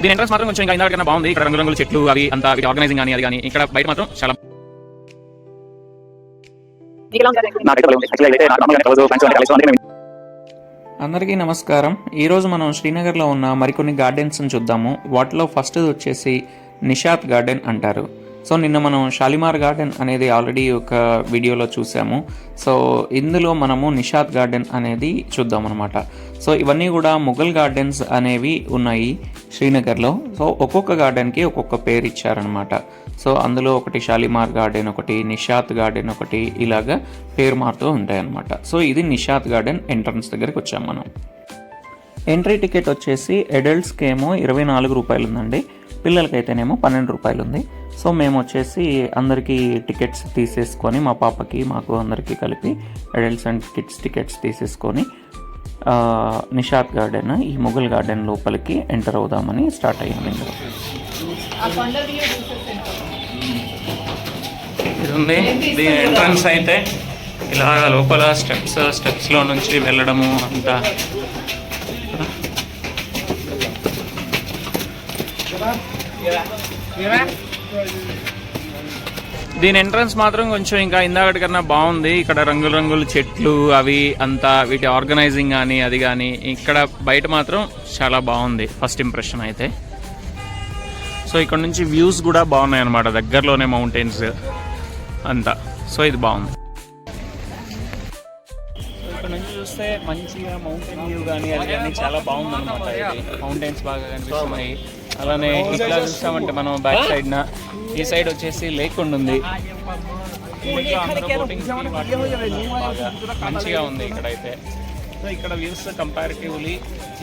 దీని ఎంట్రన్స్ మాత్రం కొంచెం ఇంకా ఇందాకన్నా బాగుంది. ఇక్కడ రంగురంగుల చెట్లు అవి అంతా వీటి ఆర్గనైజింగ్ కానీ అది కానీ ఇక్కడ బయట మాత్రం చాలా అందరికీ నమస్కారం. ఈరోజు మనం శ్రీనగర్లో ఉన్న మరికొన్ని గార్డెన్స్ని చూద్దాము. వాటిలో ఫస్ట్ వచ్చేసి నిషాద్ గార్డెన్ అంటారు. సో నిన్న మనం షాలిమార్ గార్డెన్ అనేది ఆల్రెడీ ఒక వీడియోలో చూసాము. సో ఇందులో మనము నిషాద్ గార్డెన్ అనేది చూద్దాం అనమాట సో ఇవన్నీ కూడా ముఘల్ గార్డెన్స్ అనేవి ఉన్నాయి శ్రీనగర్లో. సో ఒక్కొక్క గార్డెన్కి ఒక్కొక్క పేరు ఇచ్చారనమాట సో అందులో ఒకటి షాలిమార్ గార్డెన్ ఒకటి నిషాత్ గార్డెన్ ఒకటి ఇలాగా పేరు మారుతూ ఉంటాయన్నమాట. సో ఇది నిషాత్ గార్డెన్ ఎంట్రన్స్ దగ్గరికి వచ్చాం మనం. ఎంట్రీ టికెట్ వచ్చేసి అడల్ట్స్కి ఏమో ఇరవై నాలుగు రూపాయలు ఉందండి పిల్లలకైతేనేమో పన్నెండు రూపాయలు ఉంది సో మేము వచ్చేసి అందరికీ టికెట్స్ తీసేసుకొని మా పాపకి మాకు అందరికీ కలిపి అడల్ట్స్ అండ్ కిడ్స్ టికెట్స్ తీసేసుకొని ఆ, నిషాద్ గార్డెన్ ఈ ముఘల్ గార్డెన్ లోపలికి ఎంటర్ అవుదామని స్టార్ట్ అయ్యాము ఇందులో. ఇది ఉంది దీని ఎంట్రన్స్ అయితే. ఇలా లోపల స్టెప్స్ స్టెప్స్లో నుంచి వెళ్ళడము అంతా. దీని ఎంట్రన్స్ మాత్రం కొంచెం ఇంకా ఇందాకటి కన్నా బాగుంది. ఇక్కడ రంగురంగుల చెట్లు అవి అంతా వీటి ఆర్గనైజింగ్ కానీ అది కానీ ఇక్కడ బయట మాత్రం చాలా బాగుంది. ఫస్ట్ ఇంప్రెషన్ అయితే. సో ఇక్కడ నుంచి వ్యూస్ కూడా బాగున్నాయి అన్నమాట దగ్గరలోనే మౌంటైన్స్ అంతా. సో ఇది బాగుంది. ఇక్కడ నుంచి చూస్తే మంచిగా మౌంటైన్ వ్యూ కానీ అది కానీ చాలా బాగుంది అనమాట మౌంటైన్స్ బాగా కనిపిస్తున్నాయి. అలానే ఇట్లా చూస్తామంటే మనం బ్యాక్ సైడ్ న ఈ సైడ్ వచ్చేసి లేక్ బాగా మంచిగా ఉంది ఇక్కడైతే. సో ఇక్కడ వ్యూస్ కంపారిటివ్లీ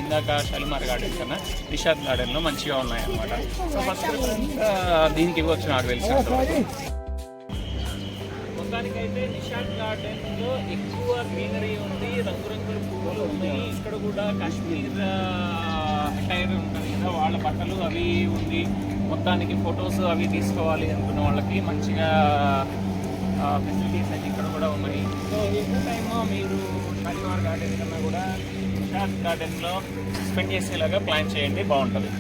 ఇందాక షాలిమార్ గార్డెన్ కన్నా నిషాద్ గార్డెన్లో మంచిగా ఉన్నాయి అన్నమాట సో ఫస్ట్ దీనికి ఇవ్వచ్చు నాకు తెలిసినంతవరకు మొత్తానికైతే నిషాద్ గార్డెన్లో ఎక్కువ గ్రీనరీ ఉంది రంగురంగుల పువ్వులు ఉన్నాయి. ఇక్కడ కూడా కాశ్మీర్ అటైర్ ఉంటుంది కదా వాళ్ళ బట్టలు అవి ఉంది. మొత్తానికి ఫొటోస్ అవి తీసుకోవాలి అనుకున్న వాళ్ళకి మంచిగా ఫెసిలిటీస్ అయితే ఇక్కడ కూడా ఉన్నాయి సో ఎక్కువ టైమ్ మీరు షాలిమార్ గార్డెన్ కన్నా కూడా నిషాద్ గార్డెన్లో స్పెండ్ చేసేలాగా ప్లాన్ చేయండి బాగుంటుంది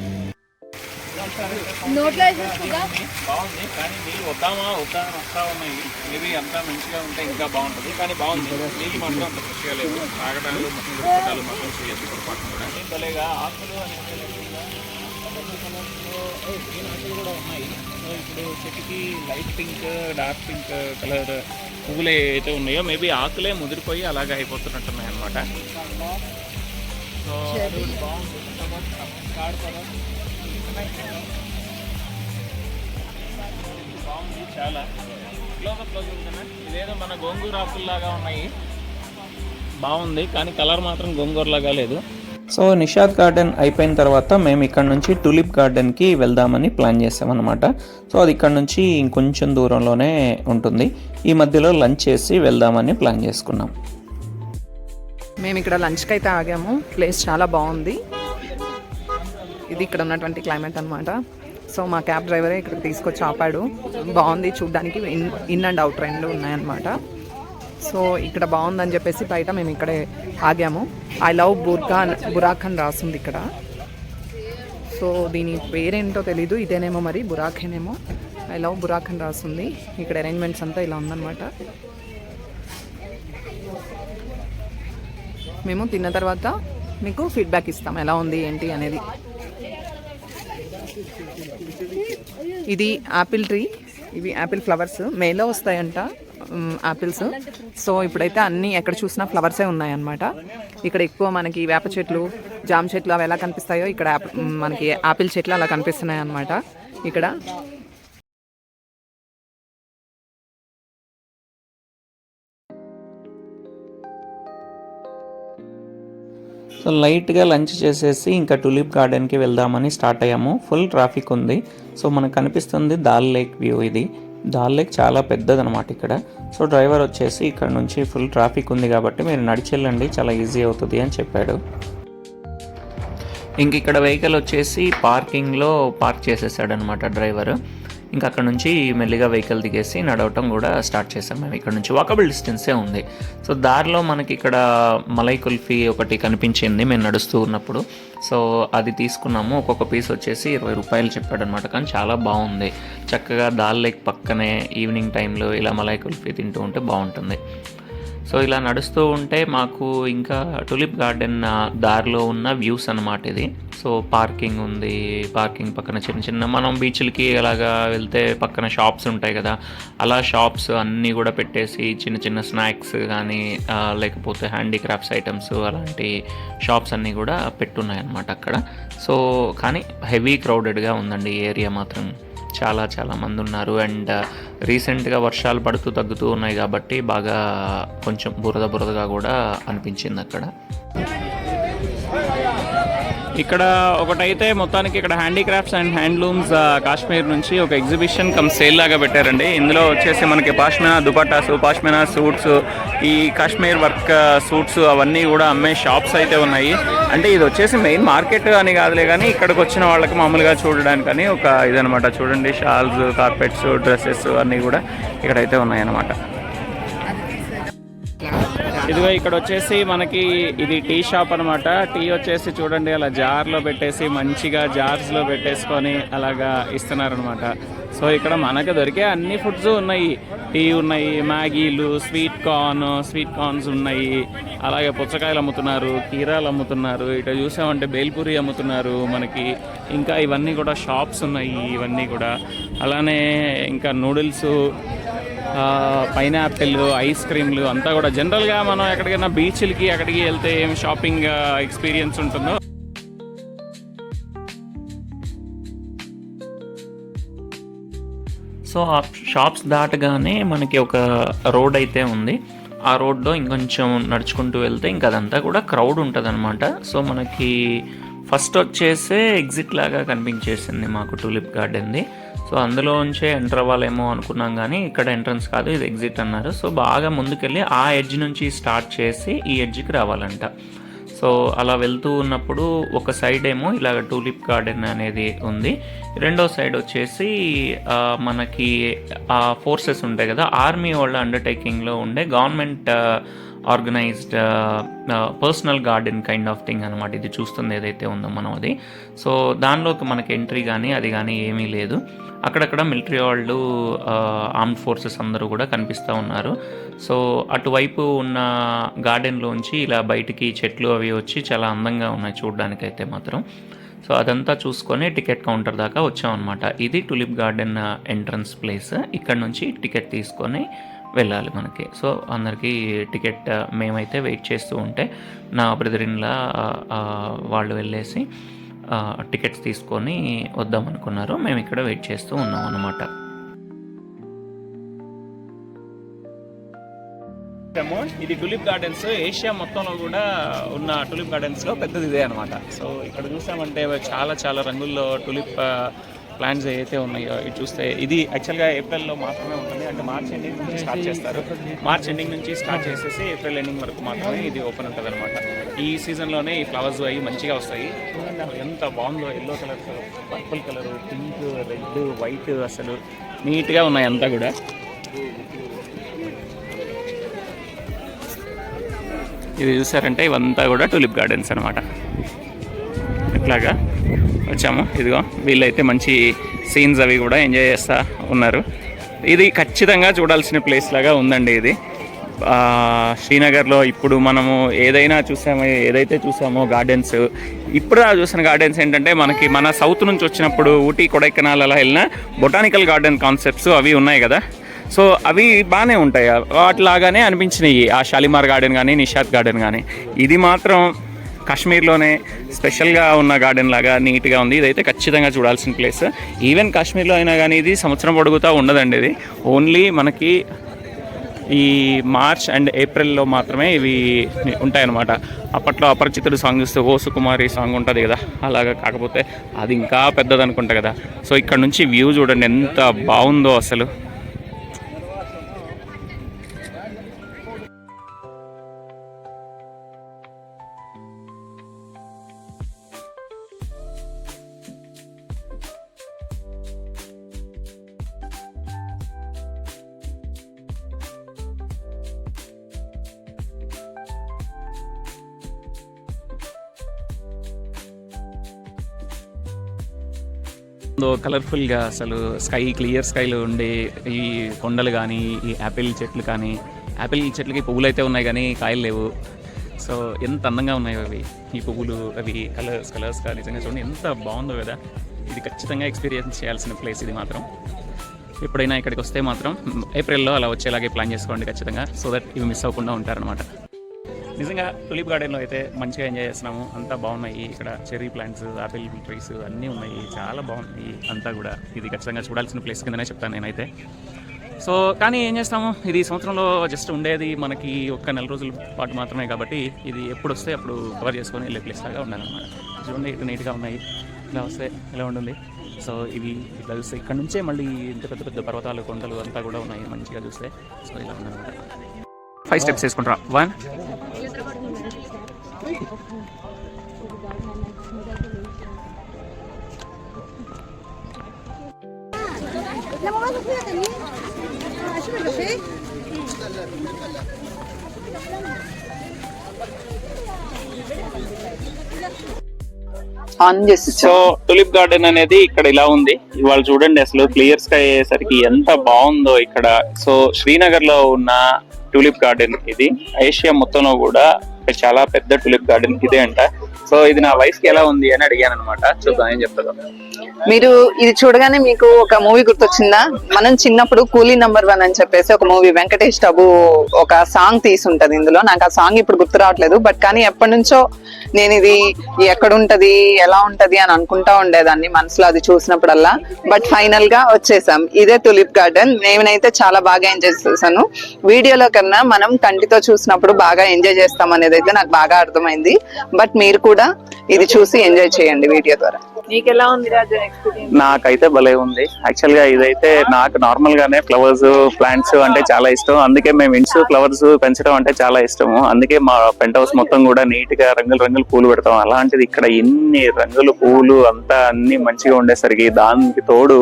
బాగుంది కానీ నీళ్ళు వద్దామా వద్దా వస్తా ఉన్నాయి మేబీ అంతా మంచిగా ఉంటే ఇంకా బాగుంటుంది కానీ బాగుంది నీళ్ళు మాత్రం అంత ఫ్రెష్గా లేవు తాగడానికి మొత్తం చేయొచ్చు పొరపాటు కూడా భలేగా ఆకులు అని గ్రీన్ ఆకులు కూడా ఉన్నాయి సో ఇప్పుడు చెట్టుకి light pink dark pink colour పువ్వులు ఏవైతే ఉన్నాయో మేబీ ఆకులే ముదిరిపోయి అలాగే అయిపోతున్నట్టున్నాయి అనమాట సో బాగుంది బాగుంది చాలా క్లోజ్ క్లోజ్ ఇదేదో మన గోంగూర ఆకుల్లాగా ఉన్నాయి బాగుంది కానీ కలర్ మాత్రం గోంగూర లాగా లేదు. సో నిషాద్ గార్డెన్ అయిపోయిన తర్వాత మేము ఇక్కడ నుంచి టులిప్ గార్డెన్కి వెళ్దామని ప్లాన్ చేసామన్నమాట. సో అది ఇక్కడ నుంచి ఇంకొంచెం దూరంలోనే ఉంటుంది. ఈ మధ్యలో లంచ్ చేసి వెళ్దామని ప్లాన్ చేసుకున్నాం. మేము ఇక్కడ లంచ్కి అయితే ఆగాము. ప్లేస్ చాలా బాగుంది. ఇది ఇక్కడ ఉన్నటువంటి క్లైమేట్ అనమాట సో మా క్యాబ్ డ్రైవరే ఇక్కడ తీసుకొచ్చి ఆపాడు. బాగుంది చూడ్డానికి. ఇన్ ఇన్ అండ్ అవుట్ రెండు ఉన్నాయన్నమాట. సో ఇక్కడ బాగుందని చెప్పేసి బయట మేము ఇక్కడే ఆగాము. ఐ లవ్ బుర్ఖాన్ బురాక్ అని రాస్తుంది ఇక్కడ. సో దీని పేరేంటో తెలీదు ఇదేనేమో మరి బురాఖేనేమో ఐ లవ్ బురాఖన్ అని రాస్తుంది ఇక్కడ అరేంజ్మెంట్స్ అంతా ఇలా ఉందన్నమాట. మేము తిన్న తర్వాత మీకు ఫీడ్బ్యాక్ ఇస్తాం ఎలా ఉంది ఏంటి అనేది. ఇది యాపిల్ ట్రీ ఇవి యాపిల్ ఫ్లవర్స్ మేలో వస్తాయంట. ఆపిల్స్ సో ఇప్పుడైతే అన్ని ఎక్కడ చూసినా ఫ్లవర్సే ఉన్నాయన్నమాట. ఇక్కడ ఎక్కువ మనకి వేప చెట్లు జామ చెట్లు అవి ఎలా కనిపిస్తాయో ఇక్కడ మనకి ఆపిల్ చెట్లు అలా కనిపిస్తున్నాయి అన్నమాట ఇక్కడ. సో లైట్గా లంచ్ చేసేసి ఇంకా టులిప్ గార్డెన్కి వెళ్దామని స్టార్ట్ అయ్యాము. ఫుల్ ట్రాఫిక్ ఉంది. సో మనకు కనిపిస్తుంది దాల్ లేక్ వ్యూ ఇది. దాల్ లేక్ చాలా పెద్దదనమాట ఇక్కడ. సో డ్రైవర్ వచ్చేసి ఇక్కడ నుంచి ఫుల్ ట్రాఫిక్ ఉంది కాబట్టి మీరు నడిచెళ్ళండి చాలా ఈజీ అవుతుంది అని చెప్పాడు. ఇంక ఇక్కడ వెహికల్ వచ్చేసి పార్కింగ్లో పార్క్ చేసేసాడనమాట డ్రైవరు డ్రైవర్. ఇంకా అక్కడ నుంచి మెల్లిగా వెహికల్ దిగేసి నడవటం కూడా స్టార్ట్ చేసాం మేము. ఇక్కడ నుంచి వాకబుల్ డిస్టెన్సే ఉంది. సో దారిలో మనకి ఇక్కడ మలై కుల్ఫీ ఒకటి కనిపించింది మేము నడుస్తూ ఉన్నప్పుడు. సో అది తీసుకున్నాము. ఒక్కొక్క పీస్ వచ్చేసి ఇరవై రూపాయలు చెప్పాడు అనమాట కానీ చాలా బాగుంది. చక్కగా దాల్ లేక్ పక్కనే ఈవినింగ్ టైంలో ఇలా మలై కుల్ఫీ తింటూ ఉంటే బాగుంటుంది. సో ఇలా నడుస్తూ ఉంటే మాకు ఇంకా టులిప్ గార్డెన్ దారిలో ఉన్న వ్యూస్ అనమాట ఇది. సో పార్కింగ్ ఉంది పార్కింగ్ పక్కన చిన్న చిన్న మనం బీచ్లకి అలాగా వెళ్తే పక్కన షాప్స్ ఉంటాయి కదా అలా షాప్స్ అన్నీ కూడా పెట్టేసి చిన్న చిన్న స్నాక్స్ కానీ లేకపోతే హ్యాండీక్రాఫ్ట్స్ ఐటమ్స్ అలాంటి షాప్స్ అన్నీ కూడా పెట్టున్నాయి అన్నమాట అక్కడ. సో కానీ హెవీ క్రౌడెడ్గా ఉందండి ఈ ఏరియా మాత్రం. చాలా చాలా మంది ఉన్నారు అండ్ uh, రీసెంట్గా వర్షాలు పడుతూ తగ్గుతూ ఉన్నాయి కాబట్టి బాగా కొంచెం బురద బురదగా కూడా అనిపించింది అక్కడ. ఇక్కడ ఒకటైతే మొత్తానికి ఇక్కడ హ్యాండీక్రాఫ్ట్స్ అండ్ హ్యాండ్లూమ్స్ కాశ్మీర్ నుంచి ఒక ఎగ్జిబిషన్ కమ్ సేల్ లాగా పెట్టారండి. ఇందులో వచ్చేసి మనకి పాష్మినా దుపట్టాస్ పాష్మినా సూట్స్ ఈ కాశ్మీర్ వర్క్ సూట్స్ అవన్నీ కూడా అమ్మే షాప్స్ అయితే ఉన్నాయి. అంటే ఇది వచ్చేసి మెయిన్ మార్కెట్ అని కాదులే కానీ ఇక్కడికి వచ్చిన వాళ్ళకి మామూలుగా చూడడానికని ఒక ఇదనమాట చూడండి షాల్స్ కార్పెట్స్ డ్రెస్సెస్ అన్నీ కూడా ఇక్కడైతే ఉన్నాయన్నమాట. ఇదిగో ఇక్కడ వచ్చేసి మనకి ఇది టీ షాప్ అన్నమాట. టీ వచ్చేసి చూడండి అలా జార్లో పెట్టేసి మంచిగా జార్స్లో పెట్టేసుకొని అలాగా ఇస్తున్నారనమాట సో ఇక్కడ మనకు దొరికే అన్ని ఫుడ్స్ ఉన్నాయి. టీ ఉన్నాయి మ్యాగీలు స్వీట్ కార్న్ స్వీట్ కార్న్స్ ఉన్నాయి. అలాగే పుచ్చకాయలు అమ్ముతున్నారు కీరాలు అమ్ముతున్నారు ఇటు చూసామంటే బేల్పూరి అమ్ముతున్నారు మనకి. ఇంకా ఇవన్నీ కూడా షాప్స్ ఉన్నాయి ఇవన్నీ కూడా. అలానే ఇంకా నూడిల్స్ పైనాపిల్ ఐస్ క్రీమ్లు అంతా కూడా. జనరల్గా మనం ఎక్కడికైనా బీచ్లకి అక్కడికి వెళ్తే ఏం షాపింగ్ ఎక్స్పీరియన్స్ ఉంటుందో? సో ఆ షాప్స్ దాటగానే మనకి ఒక రోడ్ అయితే ఉంది. ఆ రోడ్లో ఇంకొంచెం నడుచుకుంటూ వెళ్తే ఇంకా అదంతా కూడా క్రౌడ్ ఉంటుంది సో మనకి ఫస్ట్ వచ్చేసే ఎగ్జిట్ లాగా కనిపించేసింది మాకు టూలిప్ గార్డెన్ది సో అందులో ఉంచే ఎంటర్ అవ్వాలేమో అనుకున్నాం కానీ ఇక్కడ ఎంట్రన్స్ కాదు ఇది ఎగ్జిట్ అన్నారు. సో బాగా ముందుకెళ్ళి ఆ ఎడ్జ్ నుంచి స్టార్ట్ చేసి ఈ ఎడ్జ్కి రావాలంట. సో అలా వెళ్తూ ఉన్నప్పుడు ఒక సైడ్ ఏమో ఇలాగ టూలిప్ గార్డెన్ అనేది ఉంది. రెండో సైడ్ వచ్చేసి మనకి ఆ ఫోర్సెస్ ఉంటాయి కదా ఆర్మీ వాళ్ళ అండర్టేకింగ్లో ఉండే government organised personal garden kind of thing అనమాట ఇది చూస్తుంది ఏదైతే ఉందో మనం అది. సో దానిలోకి మనకి ఎంట్రీ కానీ అది కానీ ఏమీ లేదు. అక్కడక్కడ మిలిటరీ వాళ్ళు ఆర్మ్డ్ ఫోర్సెస్ అందరూ కూడా కనిపిస్తూ ఉన్నారు. సో అటువైపు ఉన్న గార్డెన్లోంచి ఇలా బయటికి చెట్లు అవి వచ్చి చాలా అందంగా ఉన్నాయి చూడడానికి అయితే మాత్రం. సో అదంతా చూసుకొని టికెట్ కౌంటర్ దాకా వచ్చామన్నమాట. ఇది టులిప్ గార్డెన్ ఎంట్రన్స్ ప్లేస్. ఇక్కడ నుంచి టికెట్ తీసుకొని వెళ్ళాలి మనకి. సో అందరికీ టికెట్ మేమైతే వెయిట్ చేస్తూ ఉంటే నా బ్రదర్ ఇన్లా వాళ్ళు వెళ్ళేసి టికెట్స్ తీసుకొని వద్దాం అనుకున్నారు మేము ఇక్కడ వెయిట్ చేస్తూ ఉన్నాం అన్నమాట. ఇది టులిప్ గార్డెన్స్. ఏషియా మొత్తంలో కూడా ఉన్న టులిప్ గార్డెన్స్లో పెద్దది ఇదే అనమాట సో ఇక్కడ చూసామంటే చాలా చాలా రంగుల్లో టులిప్ ప్లాన్స్ ఏవైతే ఉన్నాయో ఇది చూస్తే ఇది యాక్చువల్గా ఏప్రిల్లో మాత్రమే ఉంటుంది. అంటే మార్చ్ ఎండింగ్ నుంచి స్టార్ట్ చేస్తారు. మార్చ్ ఎండింగ్ నుంచి స్టార్ట్ చేసేసి ఏప్రిల్ ఎండింగ్ వరకు మాత్రమే ఇది ఓపెన్ ఉంటుంది అనమాట ఈ సీజన్లోనే ఈ ఫ్లవర్స్ అవి మంచిగా వస్తాయి. ఎంత బాగుందో yellow colour purple colour pink red white అసలు నీట్గా ఉన్నాయి అంతా కూడా. ఇది చూసారంటే ఇవంతా కూడా టూలిప్ గార్డెన్స్ అనమాట ఇట్లాగా వచ్చాము. ఇదిగో వీళ్ళైతే మంచి సీన్స్ అవి కూడా ఎంజాయ్ చేస్తూ ఉన్నారు. ఇది ఖచ్చితంగా చూడాల్సిన ప్లేస్ లాగా ఉందండి ఇది. శ్రీనగర్లో ఇప్పుడు మనము ఏదైనా చూసామో ఏదైతే చూసామో గార్డెన్స్ ఇప్పుడు చూసిన గార్డెన్స్ ఏంటంటే మనకి మన సౌత్ నుంచి వచ్చినప్పుడు ఊటీ కొడైకెనాల్ అలా వెళ్ళిన బొటానికల్ గార్డెన్ కాన్సెప్ట్స్ అవి ఉన్నాయి కదా. సో అవి బాగానే ఉంటాయి. వాటిలాగానే అనిపించినాయి. ఆ షాలిమార్ గార్డెన్ కానీ నిషాద్ గార్డెన్ కానీ ఇది మాత్రం కాశ్మీర్లోనే స్పెషల్గా ఉన్న గార్డెన్ లాగా నీట్గా ఉంది. ఇదైతే ఖచ్చితంగా చూడాల్సిన ప్లేస్. ఈవెన్ కాశ్మీర్లో అయినా కానీ ఇది సంవత్సరం పొడుగుతూ ఉండదండి ఇది. ఓన్లీ మనకి ఈ మార్చ్ అండ్ ఏప్రిల్లో మాత్రమే ఇవి ఉంటాయన్నమాట. అప్పట్లో అపరిచితుడు సాంగ్ చూస్తే ఓ సుకుమారి సాంగ్ ఉంటుంది కదా అలాగా కాకపోతే అది ఇంకా పెద్దది అనుకుంటా కదా. సో ఇక్కడ నుంచి వ్యూ చూడండి ఎంత బాగుందో అసలు. కలర్ఫుల్గా అసలు స్కై క్లియర్ స్కైలో ఉండే ఈ కొండలు కానీ ఈ యాపిల్ చెట్లు కానీ యాపిల్ చెట్లకి పువ్వులు అయితే ఉన్నాయి కానీ కాయలు లేవు. సో ఎంత అందంగా ఉన్నాయో అవి. ఈ పువ్వులు అవి కలర్స్ కలర్స్గా నిజంగా చూడండి ఎంత బాగుందో కదా. ఇది ఖచ్చితంగా ఎక్స్పీరియన్స్ చేయాల్సిన ప్లేస్ ఇది మాత్రం. ఎప్పుడైనా ఇక్కడికి వస్తే మాత్రం ఏప్రిల్లో అలా వచ్చేలాగే ప్లాన్ చేసుకోండి ఖచ్చితంగా సో దట్ ఇవి మిస్ అవ్వకుండా ఉంటారనమాట నిజంగా టులిప్ గార్డెన్లో అయితే మంచిగా ఎంజాయ్ చేస్తున్నాము. అంతా బాగున్నాయి. ఇక్కడ చెర్రీ ప్లాంట్స్ ఆపిల్ ట్రీస్ అన్నీ ఉన్నాయి. చాలా బాగున్నాయి. అంతా కూడా. ఇది ఖచ్చితంగా చూడాల్సిన ప్లేస్ కిందనే చెప్తాను నేనైతే. సో కానీ ఏం చేస్తాము? ఇది సంవత్సరంలో జస్ట్ ఉండేది మనకి ఒక్క నెల రోజుల పాటు మాత్రమే కాబట్టి ఇది ఎప్పుడు వస్తే అప్పుడు కవర్ చేసుకొని వెళ్ళే ప్లేస్ లాగా ఉండాలన్నమాట. చూడండి ఇటు నీట్గా ఉన్నాయి. ఇలా వస్తే ఇలా ఉంటుంది? సో ఇవి ఇట్లా చూస్తే ఇక్కడ నుంచే మళ్ళీ ఇంత పెద్ద పెద్ద పర్వతాలు కొండలు అంతా కూడా ఉన్నాయి. మంచిగా చూస్తే. సో ఇలా ఉందన్నమాట. ఫైవ్ స్టెప్స్ వేసుకుంటా వన్ సో తులిప్ గార్డెన్ అనేది ఇక్కడ ఇలా ఉంది. ఇవాళ చూడండి అసలు క్లియర్ స్కై అయ్యేసరికి ఎంత బాగుందో ఇక్కడ. సో శ్రీనగర్లో ఉన్న ట్యూలిప్ గార్డెన్ ఇది. ఏషియా మొత్తంలో కూడా ఇక్కడ చాలా పెద్ద టులిప్ గార్డెన్ ఇదే అంట. సో ఇది నా వయసుకి ఎలా ఉంది అని అడిగాను అనమాట చూద్దాం ఏం చెప్తాను మీరు ఇది చూడగానే మీకు ఒక మూవీ గుర్తొచ్చిందా? మనం చిన్నప్పుడు కూలీ నంబర్ వన్ అని చెప్పేసి ఒక మూవీ వెంకటేష్ టబు ఒక సాంగ్ తీసి ఉంటది ఇందులో. నాకు ఆ సాంగ్ ఇప్పుడు గుర్తు రావట్లేదు. బట్ కానీ ఎప్పటి నుంచో నేను ఇది ఎక్కడుంటది ఎలా ఉంటది అని అనుకుంటా ఉండేదాన్ని మనసులో అది చూసినప్పుడల్లా. బట్ ఫైనల్గా వచ్చేసాం. ఇదే తులిప్ గార్డెన్ నేనైతే చాలా బాగా ఎంజాయ్ చేశాను. వీడియోలో కన్నా మనం కంటితో చూసినప్పుడు బాగా ఎంజాయ్ చేస్తాం అనేది అయితే నాకు బాగా అర్థమైంది బట్ మీరు కూడా ఇది చూసి ఎంజాయ్ చేయండి వీడియో ద్వారా. నీకెలా ఉంది రాజు ఎక్స్పీరియన్స్ నాకైతే భలే ఉంది. యాక్చువల్గా ఇదైతే నాకు నార్మల్ గానే ఫ్లవర్స్ ప్లాంట్స్ అంటే చాలా ఇష్టం. అందుకే మేము ఇంట్స్ ఫ్లవర్స్ పెంచడం అంటే చాలా ఇష్టము. అందుకే మా పెంట్ హౌస్ మొత్తం కూడా నీట్గా రంగులు రంగులు పూలు పెడతాం. అలాంటిది ఇక్కడ ఎన్ని రంగులు పూలు అంతా అన్ని మంచిగా ఉండేసరికి దానికి తోడు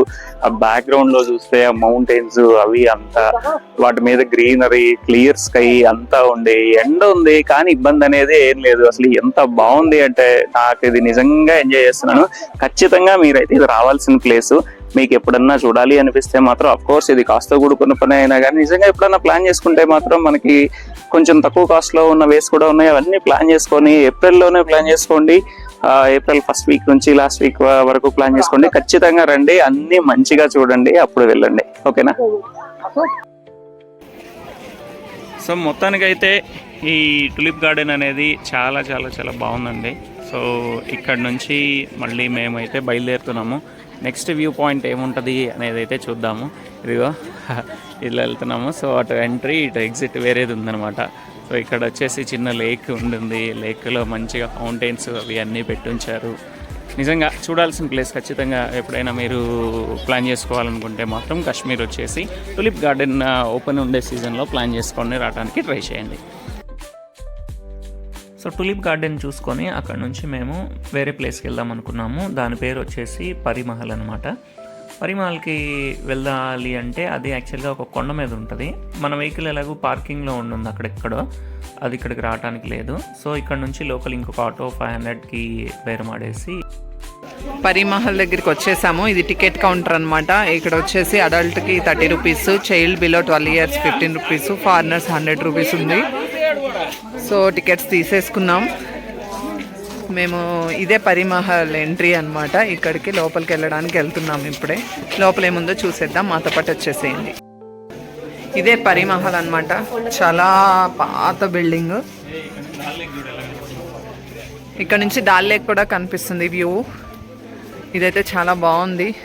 ఆ బ్యాక్గ్రౌండ్లో చూస్తే ఆ మౌంటైన్స్ అవి అంతా వాటి మీద గ్రీనరీ క్లియర్ స్కై అంతా ఉంది ఎండ ఉంది కానీ ఇబ్బంది అనేది ఏం లేదు. అసలు ఎంత బాగుంది అంటే నాకు ఇది నిజంగా ఎంజాయ్ చేస్తున్నాను. ఖచ్చితంగా మీరైతే ఇది రావాల్సిన ప్లేసు మీకు ఎప్పుడన్నా చూడాలి అనిపిస్తే మాత్రం అఫ్ కోర్స్ ఇది కాస్త కూడుకున్న పని అయినా కానీ నిజంగా ఎప్పుడన్నా ప్లాన్ చేసుకుంటే మాత్రం మనకి కొంచెం తక్కువ కాస్ట్లో ఉన్న వేస్ కూడా ఉన్నాయి. అవన్నీ ప్లాన్ చేసుకొని ఏప్రిల్లోనే ప్లాన్ చేసుకోండి. ఏప్రిల్ ఫస్ట్ వీక్ నుంచి లాస్ట్ వీక్ వరకు ప్లాన్ చేసుకోండి. ఖచ్చితంగా రండి. అన్ని మంచిగా చూడండి. అప్పుడు వెళ్ళండి. ఓకేనా? సో మొత్తానికైతే ఈ టులిప్ గార్డెన్ అనేది చాలా చాలా చాలా బాగుందండి. సో ఇక్కడ నుంచి మళ్ళీ మేమైతే బయలుదేరుతున్నాము. నెక్స్ట్ వ్యూ పాయింట్ ఏముంటుంది అనేది అయితే చూద్దాము. ఇదిగో ఇలా వెళ్తున్నాము. సో అటు ఎంట్రీ ఇటు ఎగ్జిట్ వేరేది ఉందన్నమాట. సో ఇక్కడ వచ్చేసి చిన్న లేక్ ఉంటుంది లేక్లో మంచిగా ఫౌంటైన్స్ అవి అన్నీ పెట్టుంచారు. నిజంగా చూడాల్సిన ప్లేస్ ఖచ్చితంగా ఎప్పుడైనా మీరు ప్లాన్ చేసుకోవాలనుకుంటే మాత్రం కాశ్మీర్ వచ్చేసి టులిప్ గార్డెన్ ఓపెన్ ఉండే సీజన్లో ప్లాన్ చేసుకొని రావడానికి ట్రై చేయండి. సో టులిప్ గార్డెన్ చూసుకొని అక్కడ నుంచి మేము వేరే ప్లేస్కి వెళ్దాం అనుకున్నాము. దాని పేరు వచ్చేసి పరిమహల్ అనమాట పరిమహల్కి వెళ్ళాలి అంటే అది యాక్చువల్గా ఒక కొండ మీద ఉంటుంది. మన వెహికల్ ఎలాగో పార్కింగ్లో ఉండుంది అక్కడెక్కడో అది ఇక్కడికి రావడానికి లేదు. సో ఇక్కడ నుంచి లోకల్ ఇంకొక ఆటో ఫైవ్ హండ్రెడ్కి బేరమాడేసి పరిమహల్ దగ్గరికి వచ్చేసాము. ఇది టికెట్ కౌంటర్ అనమాట ఇక్కడ వచ్చేసి అడల్ట్కి thirty rupees child below twelve years fifteen rupees foreigners hundred rupees ఉంది. సో టికెట్స్ తీసేసుకున్నాం. మేము ఇదే పరిమహల్ ఎంట్రీ అన్నమాట. ఇక్కడికి లోపలికి వెళ్ళడానికి వెళ్తున్నాం ఇప్పుడే. లోపల ఏముందో చూసేద్దాం. మాతో పాటు వచ్చేసేయండి. ఇదే పరిమహల్ అన్నమాట. చాలా పాత బిల్డింగ్. ఇక్కడ నుంచి డాల్ లేక్ కూడా కనిపిస్తుంది వ్యూ. ఇదైతే చాలా బాగుంది.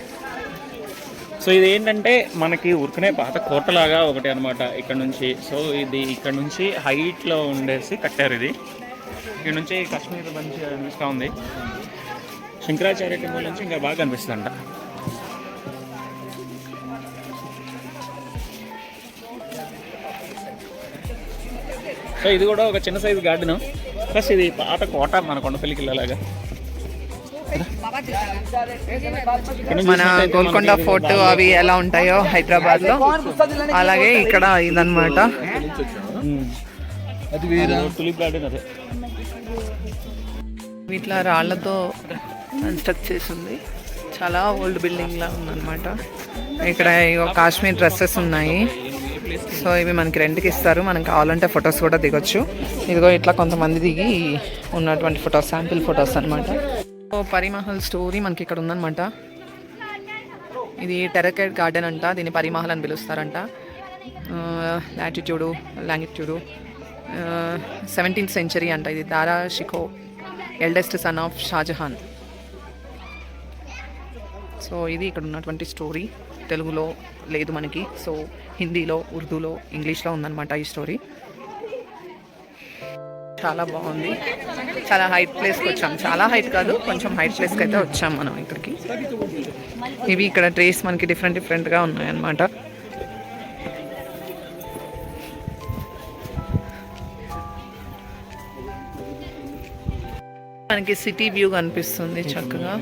సో ఇది ఏంటంటే మనకి ఉరికనే పాత కోటలాగా ఒకటి అనమాట ఇక్కడ నుంచి. సో ఇది ఇక్కడ నుంచి హైట్లో ఉండేసి కట్టారు ఇది. ఇక్కడ నుంచి కాశ్మీర్ మంచి కనిపిస్తూ ఉంది. శంకరాచార్య టెంపుల్ నుంచి ఇంకా బాగా కనిపిస్తుందంట. సో ఇది కూడా ఒక చిన్న సైజు గార్డెను. ప్లస్ ఇది పాత కోట మన కొండపల్లికి వెళ్ళలాగా. మన గోల్కొండ ఫోర్ట్ అవి ఎలా ఉంటాయో హైదరాబాద్లో అలాగే ఇక్కడ ఇదన్నమాట. అది వీటిలో రాళ్ళతో కన్స్ట్రక్ట్ చేసింది. చాలా ఓల్డ్ బిల్డింగ్ లా ఉందన్నమాట. ఇక్కడ కాశ్మీర్ డ్రెస్సెస్ ఉన్నాయి. సో ఇవి మనకి రెంట్కి ఇస్తారు. మనం కావాలంటే ఫొటోస్ కూడా దిగొచ్చు. ఇదిగో ఇట్లా కొంతమంది దిగి ఉన్నటువంటి ఫొటోస్ శాంపిల్ ఫొటోస్ అనమాట పరిమహల్ స్టోరీ మనకి ఇక్కడ ఉందన్నమాట ఇది టెరకెట్ గార్డెన్ అంట దీన్ని పరిమహల్ అని పిలుస్తారంట. లాటిట్యూడు లాంగిట్యూడు సెవెంటీన్త్ సెంచరీ అంట ఇది Dara Shikoh eldest son of Shahjahan so ఇది ఇక్కడ ఉన్నటువంటి స్టోరీ తెలుగులో లేదు మనకి. సో హిందీలో ఉర్దూలో ఇంగ్లీష్లో ఉందన్నమాట ఈ స్టోరీ చాలా బాగుంది. చాలా హైట్ ప్లేస్కి వచ్చాం. చాలా హైట్ కాదు కొంచెం హైట్ ప్లేస్కి అయితే వచ్చాం మనం ఇక్కడికి. ఇవి ఇక్కడ ట్రేస్ మనకి డిఫరెంట్ డిఫరెంట్గా ఉన్నాయన్నమాట. మనకి సిటీ వ్యూ కనిపిస్తుంది చక్కగా.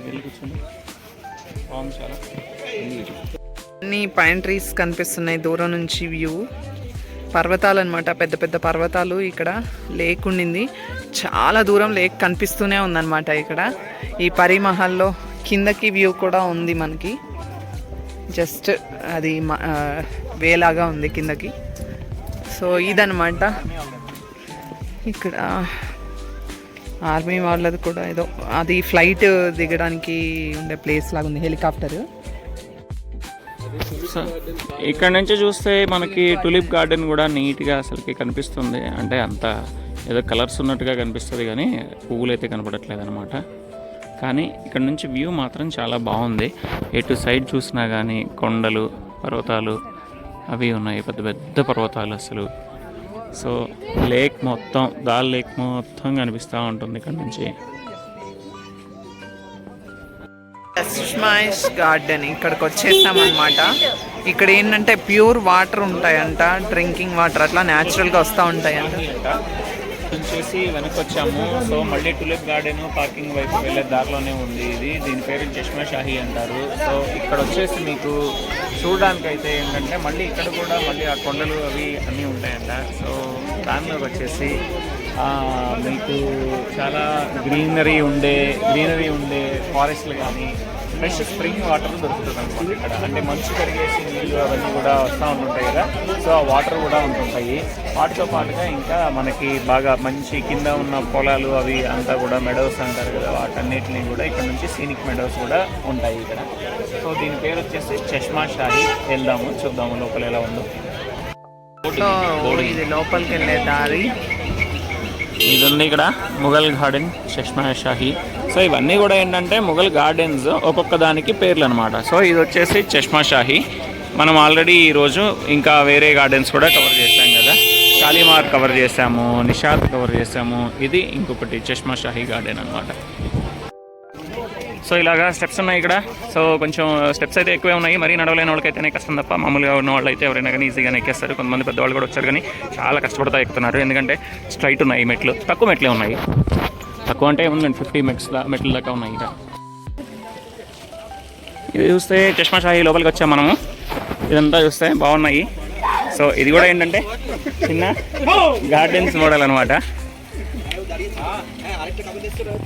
అన్ని పైన్ ట్రీస్ కనిపిస్తున్నాయి దూరం నుంచి వ్యూ పర్వతాలు అనమాట పెద్ద పెద్ద పర్వతాలు ఇక్కడ లేక్ ఉండింది. చాలా దూరం లేక్ కనిపిస్తూనే ఉందన్నమాట ఇక్కడ. ఈ పరిమహల్లో కిందకి వ్యూ కూడా ఉంది మనకి. జస్ట్ అది వేలాగా ఉంది కిందకి. సో ఇదనమాట ఇక్కడ ఆర్మీ వాళ్ళది కూడా ఏదో అది ఫ్లైట్ దిగడానికి ఉండే ప్లేస్ లాగా ఉంది హెలికాప్టర్. ఇక్కడ నుంచి చూస్తే మనకి టులిప్ గార్డెన్ కూడా నీట్గా అసలుకి కనిపిస్తుంది. అంటే అంత ఏదో కలర్స్ ఉన్నట్టుగా కనిపిస్తుంది కానీ పువ్వులు అయితే కనపడట్లేదు అనమాట కానీ ఇక్కడ నుంచి వ్యూ మాత్రం చాలా బాగుంది. ఎటు సైడ్ చూసినా కానీ కొండలు పర్వతాలు అవి ఉన్నాయి. పెద్ద పెద్ద పర్వతాలు అసలు. సో లేక్ మొత్తం దాల్ లేక్ మొత్తం కనిపిస్తూ ఉంటుంది ఇక్కడ నుంచి. స్మైష్ గార్డెన్ ఇక్కడికి వచ్చేసామన్నమాట. ఇక్కడ ఏంటంటే ప్యూర్ వాటర్ ఉంటాయంట డ్రింకింగ్ వాటర్ అట్లా న్యాచురల్గా వస్తూ ఉంటాయంట. వచ్చేసి వెనక్కి వచ్చాము సో మళ్ళీ టులిప్ గార్డెన్ పార్కింగ్ వైపు వెళ్ళే దారిలోనే ఉంది ఇది. దీని పేరు చష్మా షాహి అంటారు. సో ఇక్కడ వచ్చేసి మీకు చూడడానికి అయితే ఏంటంటే మళ్ళీ ఇక్కడ కూడా మళ్ళీ ఆ కొండలు అవి అన్నీ ఉంటాయంట. సో దానిలోకి వచ్చేసి మీకు చాలా గ్రీనరీ ఉండే గ్రీనరీ ఉండే ఫారెస్ట్లు కానీ ఫ్రెష్ స్ప్రింగ్ వాటర్ దొరుకుతుంది అనమాట ఇక్కడ. అంటే మంచు కరిగేసి నీళ్ళు అవన్నీ కూడా వస్తూ ఉంటుంటాయి కదా. సో ఆ వాటర్ కూడా ఉంటుంటాయి. వాటితో పాటుగా ఇంకా మనకి బాగా మంచి కింద ఉన్న పొలాలు అవి అంతా కూడా మెడోస్ అంటారు కదా వాటన్నిటిని కూడా ఇక్కడ నుంచి సీనిక్ మెడోస్ కూడా ఉంటాయి ఇక్కడ. సో దీని పేరు వచ్చేసి చష్మా షాహి వెళ్దాము చూద్దాము లోపల ఎలా ఉందో. సో ఇది లోపలికి వెళ్ళే దారి. ఇది ఉంది ఇక్కడ ముఘల్ గార్డెన్ చష్మా షాహి సో ఇవన్నీ కూడా ఏంటంటే ముఘల్ గార్డెన్స్ ఒక్కొక్క దానికి పేర్లు అనమాట సో ఇది వచ్చేసి చష్మా షాహి. మనం ఆల్రెడీ ఈరోజు ఇంకా వేరే గార్డెన్స్ కూడా కవర్ చేశాం కదా. కాళీమార్ కవర్ చేసాము నిషాద్ కవర్ చేసాము ఇది ఇంకొకటి చష్మా షాహి గార్డెన్ అనమాట సో ఇలాగా స్టెప్స్ ఉన్నాయి ఇక్కడ. సో కొంచెం స్టెప్స్ అయితే ఎక్కువే ఉన్నాయి. మరీ నడవలేని వాళ్ళకైతేనే కష్టం తప్ప మామూలుగా ఉన్న వాళ్ళు అయితే ఎవరైనా కానీ ఈజీగానే ఎక్కేస్తారు. కొంతమంది పెద్దవాళ్ళు కూడా వచ్చారు కానీ చాలా కష్టపడతా ఎక్కుతున్నారు. ఎందుకంటే స్ట్రైట్ ఉన్నాయి మెట్లు. తక్కువ మెట్లే ఉన్నాయి. తక్కువ అంటే ఏముందండి ఫిఫ్టీ మెట్స్ మెట్ల దాకా ఉన్నాయి ఇక్కడ ఇది చూస్తే చష్మా షాహి లోపలికి వచ్చాం మనము. ఇదంతా చూస్తే బాగున్నాయి. సో ఇది కూడా ఏంటంటే చిన్న గార్డెన్స్ మోడల్ అనమాట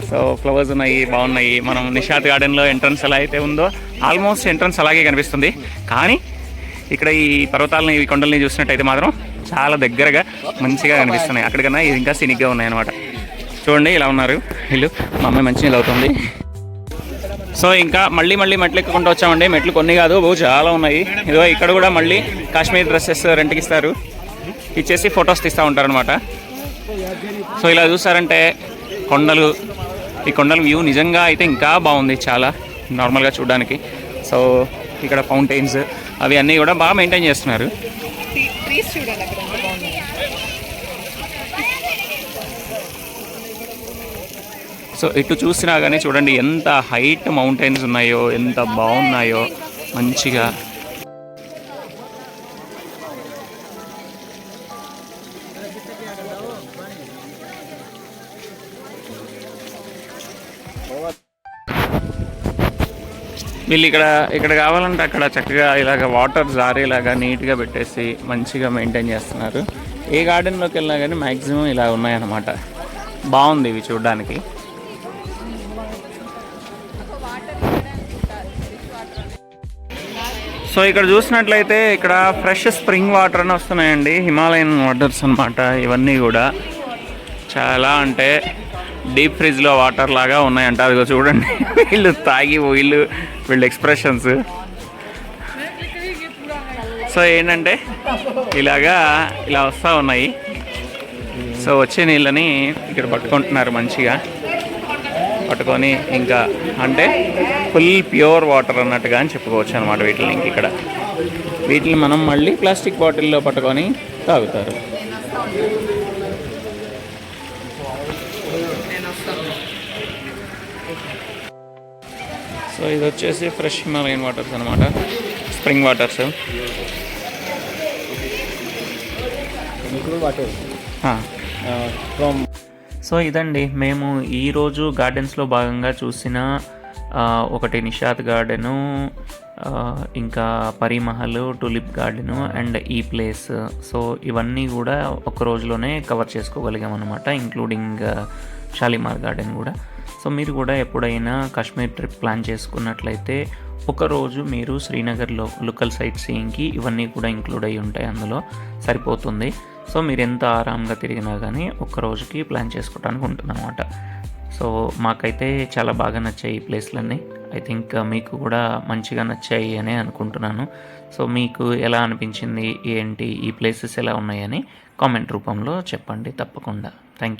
సో ఫ్లవర్స్ ఉన్నాయి బాగున్నాయి. మనం నిషాద్ గార్డెన్లో ఎంట్రన్స్ ఎలా అయితే ఉందో ఆల్మోస్ట్ ఎంట్రన్స్ అలాగే కనిపిస్తుంది. కానీ ఇక్కడ ఈ పర్వతాలని ఈ కొండల్ని చూసినట్టయితే మాత్రం చాలా దగ్గరగా మంచిగా కనిపిస్తున్నాయి. అక్కడికన్నా ఇది ఇంకా సినిగ్గా ఉన్నాయి అనమాట చూడండి ఇలా ఉన్నారు. వీళ్ళు. మా అమ్మాయి మంచి నీళ్ళు అవుతుంది. సో ఇంకా మళ్ళీ మళ్ళీ మెట్లు ఎక్కుకుంటూ వచ్చామండి. మెట్లు కొన్ని కాదు ఓ చాలా ఉన్నాయి. ఇదిగో ఇక్కడ కూడా మళ్ళీ కాశ్మీర్ డ్రెస్సెస్ రెంట్కి ఇస్తారు. ఇచ్చేసి ఫొటోస్ తీస్తూ ఉంటారనమాట సో ఇలా చూసారంటే కొండలు ఈ కొండల వ్యూ నిజంగా అయితే ఇంకా బాగుంది చాలా నార్మల్గా చూడడానికి. సో ఇక్కడ ఫౌంటైన్స్ అవి అన్నీ కూడా బాగా మెయింటైన్ చేస్తున్నారు ట్రీస్ చూడండి అక్కడ ఎంత బాగున్నాయి సో ఇటు చూసినా కానీ చూడండి ఎంత హైట్ మౌంటైన్స్ ఉన్నాయో ఎంత బాగున్నాయో మంచిగా. వీళ్ళు ఇక్కడ ఇక్కడ కావాలంటే అక్కడ చక్కగా ఇలాగ వాటర్ జారేలాగా నీట్గా పెట్టేసి మంచిగా మెయింటైన్ చేస్తున్నారు. ఏ గార్డెన్లోకి వెళ్ళినా కానీ మ్యాక్సిమం ఇలా ఉన్నాయన్నమాట. బాగుంది ఇవి చూడడానికి. సో ఇక్కడ చూసినట్లయితే ఇక్కడ ఫ్రెష్ స్ప్రింగ్ వాటర్ అని వస్తున్నాయండి. హిమాలయన్ వాటర్స్ అన్నమాట ఇవన్నీ కూడా. చాలా అంటే డీప్ ఫ్రిడ్జ్లో వాటర్ లాగా ఉన్నాయంట. అదిగో చూడండి. వీళ్ళు తాగి వీళ్ళు వీళ్ళ ఎక్స్ప్రెషన్స్. సో ఏంటంటే ఇలాగా ఇలా వస్తూ ఉన్నాయి. సో వచ్చే నీళ్ళని ఇక్కడ పట్టుకుంటున్నారు మంచిగా. పట్టుకొని ఇంకా అంటే ఫుల్ ప్యూర్ వాటర్ అన్నట్టుగా అని చెప్పుకోవచ్చు అనమాట వీటిని ఇంక ఇక్కడ. వీటిని మనం మళ్ళీ ప్లాస్టిక్ బాటిల్లో పట్టుకొని తాగుతారు. సో ఇది వచ్చేసి ఫ్రెష్ హిమాలయన్ వాటర్స్ అనమాట స్ప్రింగ్ వాటర్స్. సో ఇదండి మేము ఈరోజు గార్డెన్స్లో భాగంగా చూసిన ఒకటి నిషాద్ గార్డెను ఇంకా పరిమహల్ టులిప్ గార్డెను అండ్ ఈ ప్లేస్. సో ఇవన్నీ కూడా ఒక రోజులోనే కవర్ చేసుకోగలిగాం అనమాట ఇంక్లూడింగ్ షాలిమార్ గార్డెన్ కూడా. సో మీరు కూడా ఎప్పుడైనా కాశ్మీర్ ట్రిప్ ప్లాన్ చేసుకున్నట్లయితే ఒకరోజు మీరు శ్రీనగర్లో లోకల్ సైట్ సీయింగ్కి ఇవన్నీ కూడా ఇంక్లూడ్ అయి ఉంటాయి అందులో. సరిపోతుంది. సో మీరు ఎంత ఆరాంగా తిరిగినా కానీ ఒక్క రోజుకి ప్లాన్ చేసుకోవడానికి ఉంటుందన్నమాట. సో మాకైతే చాలా బాగా నచ్చాయి ఈ ప్లేస్లన్నీ. ఐ థింక్ మీకు కూడా మంచిగా నచ్చాయి అని అనుకుంటున్నాను. సో మీకు ఎలా అనిపించింది ఏంటి ఈ ప్లేసెస్ ఎలా ఉన్నాయని కామెంట్ రూపంలో చెప్పండి తప్పకుండా. Thank you